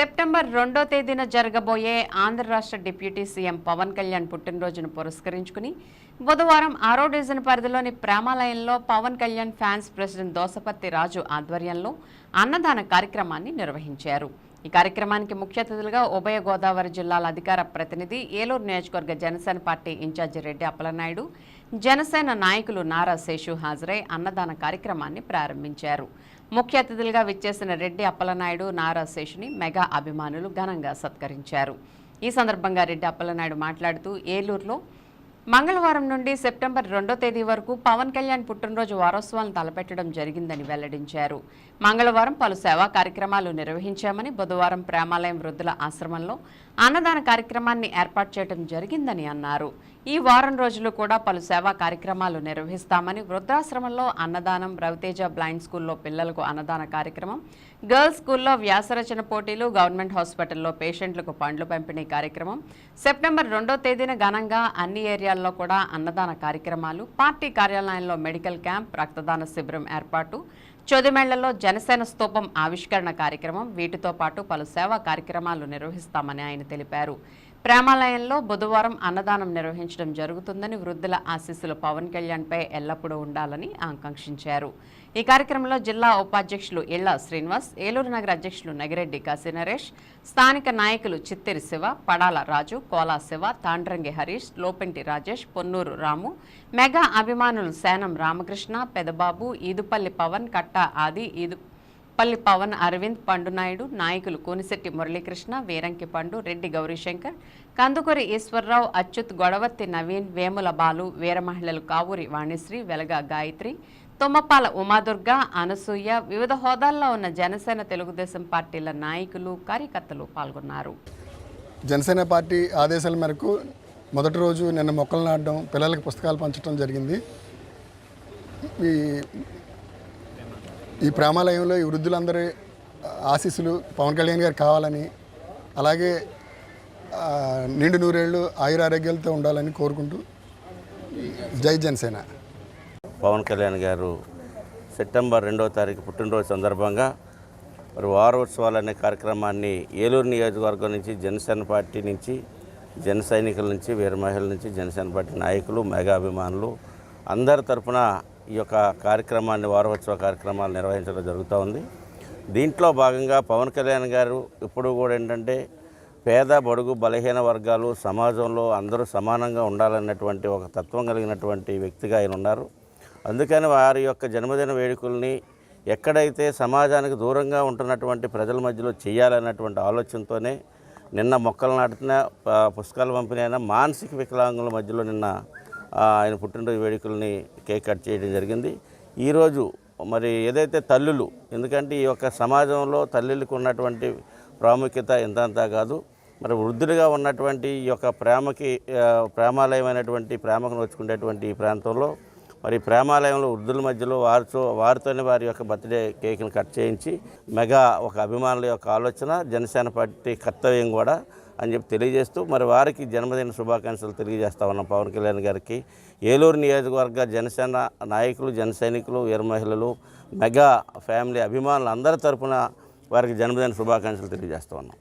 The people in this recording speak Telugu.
సెప్టెంబర్ రెండో తేదీన జరగబోయే ఆంధ్ర రాష్ట్ర డిప్యూటీ సీఎం పవన్ కళ్యాణ్ పుట్టినరోజును పురస్కరించుకుని బుధవారం ఆరో డివిజన్ పరిధిలోని ప్రేమాలయంలో పవన్ కళ్యాణ్ ఫ్యాన్స్ ప్రెసిడెంట్ దోసపత్తి రాజు ఆధ్వర్యంలో అన్నదాన కార్యక్రమాన్ని నిర్వహించారు. ఈ కార్యక్రమానికి ముఖ్య అతిథులుగా ఉభయ గోదావరి జిల్లాల అధికార ప్రతినిధి ఏలూరు నియోజకవర్గ జనసేన పార్టీ ఇన్ఛార్జి రెడ్డి అప్పలనాయుడు జనసేన నాయకులు నారా శేషు హాజరై అన్నదాన కార్యక్రమాన్ని ప్రారంభించారు. ముఖ్య అతిథులుగా విచ్చేసిన రెడ్డి అప్పలనాయుడు నారా శేషిని మెగా అభిమానులు ఘనంగా సత్కరించారు. ఈ సందర్భంగా రెడ్డి అప్పలనాయుడు మాట్లాడుతూ ఏలూరులో మంగళవారం నుండి సెప్టెంబర్ రెండో తేదీ వరకు పవన్ కళ్యాణ్ పుట్టినరోజు వారోత్సవాలను తలపెట్టడం జరిగిందని వెల్లడించారు. మంగళవారం పలు సేవా కార్యక్రమాలు నిర్వహించామని బుధవారం ప్రేమాలయం వృద్ధుల ఆశ్రమంలో అన్నదాన కార్యక్రమాన్ని ఏర్పాటు చేయడం జరిగిందని అన్నారు. ఈ వారం రోజులు కూడా పలు సేవా కార్యక్రమాలు నిర్వహిస్తామని వృద్ధాశ్రమంలో అన్నదానం రవితేజ బ్లైండ్ స్కూల్లో పిల్లలకు అన్నదాన కార్యక్రమం గర్ల్స్ స్కూల్లో వ్యాసరచన పోటీలు గవర్నమెంట్ హాస్పిటల్లో పేషెంట్లకు పండ్లు పంపిణీ కార్యక్రమం సెప్టెంబర్ రెండో తేదీన ఘనంగా అన్ని ఏరియాల్లో కూడా అన్నదాన కార్యక్రమాలు పార్టీ కార్యాలయంలో మెడికల్ క్యాంప్ రక్తదాన శిబిరం ఏర్పాటు చోదిమేళ్ళలో జనసేన స్తూపం ఆవిష్కరణ కార్యక్రమం వీటితో పాటు పలు సేవా కార్యక్రమాలు నిర్వహిస్తామని ఆయన తెలిపారు. ప్రేమాలయంలో బుధవారం అన్నదానం నిర్వహించడం జరుగుతుందని వృద్ధుల ఆశీస్సులు పవన్ కళ్యాణ్పై ఎల్లప్పుడూ ఉండాలని ఆకాంక్షించారు. ఈ కార్యక్రమంలో జిల్లా ఉపాధ్యక్షులు ఇళ్ళ శ్రీనివాస్ ఏలూరు నగర అధ్యక్షులు నగిరెడ్డి కాశీ నరేష్ స్థానిక నాయకులు చిత్తిరి శివ పడాల రాజు కోలా శివ తాండ్రంగి హరీష్ లోపెంటి రాజేష్ పొన్నూరు రాము మెగా అభిమానులు సేనం రామకృష్ణ పెదబాబు ఈదుపల్లి పవన్ కట్ట ఆది ఈదు పల్లి పవన్ అరవింద్ పండునాయుడు నాయకులు కోనిశెట్టి మురళీకృష్ణ వీరంకి పండు రెడ్డి గౌరీశంకర్ కందుకూరి ఈశ్వరరావు అచ్యుత్ గొడవత్తి నవీన్ వేముల బాలు వీర మహిళలు కావూరి వాణిశ్రీ వెలగ గాయత్రి తుమ్మపాల ఉమాదుర్గ అనసూయ వివిధ హోదాల్లో ఉన్న జనసేన తెలుగుదేశం పార్టీల నాయకులు కార్యకర్తలు పాల్గొన్నారు. జనసేన పార్టీ ఆదేశాల మేరకు మొదటి రోజు నిన్న మొక్కలు నాటడం పిల్లలకి పుస్తకాలు పంచడం జరిగింది. ఈ ఈ ప్రేమాలయంలో ఈ వృద్ధులందరి ఆశీస్సులు పవన్ కళ్యాణ్ గారు కావాలని అలాగే నిండు నూరేళ్ళు ఆయురారోగ్యాలతో ఉండాలని కోరుకుంటూ జై జనసేన. పవన్ కళ్యాణ్ గారు సెప్టెంబర్ రెండవ తారీఖు పుట్టినరోజు సందర్భంగా మరి వారోత్సవాలు అనే కార్యక్రమాన్ని ఏలూరు నియోజకవర్గం నుంచి జనసేన పార్టీ నుంచి జన సైనికుల నుంచి వీర మహిళల నుంచి జనసేన పార్టీ నాయకులు మెగా అభిమానులు అందరి తరఫున ఈ యొక్క కార్యక్రమాన్ని వారోత్సవ కార్యక్రమాలు నిర్వహించడం జరుగుతూ ఉంది. దీంట్లో భాగంగా పవన్ కళ్యాణ్ గారు ఇప్పుడు కూడా ఏంటంటే పేద బడుగు బలహీన వర్గాలు సమాజంలో అందరూ సమానంగా ఉండాలన్నటువంటి ఒక తత్వం కలిగినటువంటి వ్యక్తిగా ఆయన ఉన్నారు. అందుకని వారి యొక్క జన్మదిన వేడుకల్ని ఎక్కడైతే సమాజానికి దూరంగా ఉంటున్నటువంటి ప్రజల మధ్యలో చేయాలన్నటువంటి ఆలోచనతోనే నిన్న మొక్కలు నాటిన పుస్తకాలు పంపిణీ అయిన మానసిక వికలాంగుల మధ్యలో నిన్న ఆయన పుట్టినరోజు వేడుకల్ని కేక్ కట్ చేయడం జరిగింది. ఈరోజు మరి ఏదైతే తల్లులు ఎందుకంటే ఈ యొక్క సమాజంలో తల్లులకు ఉన్నటువంటి ప్రాముఖ్యత ఎంతంతా కాదు మరి వృద్ధులుగా ఉన్నటువంటి ఈ యొక్క ప్రేమకి ప్రేమాలయమైనటువంటి ప్రేమకు నోచుకునేటువంటి ఈ ప్రాంతంలో మరి ప్రేమాలయంలో వృద్ధుల మధ్యలో వారితో వారితోనే వారి యొక్క బర్త్డే కేక్ని కట్ చేయించి మెగా ఒక అభిమానుల యొక్క ఆలోచన జనసేన పార్టీ కర్తవ్యం కూడా అని చెప్పి తెలియజేస్తూ మరి వారికి జన్మదిన శుభాకాంక్షలు తెలియజేస్తా ఉన్నాం పవన్ కళ్యాణ్ గారికి. ఏలూరు నియోజకవర్గ జనసేన నాయకులు జన సైనికులు వీర మహిళలు మెగా ఫ్యామిలీ అభిమానులు అందరి తరపున వారికి జన్మదిన శుభాకాంక్షలు తెలియజేస్తా ఉన్నాం.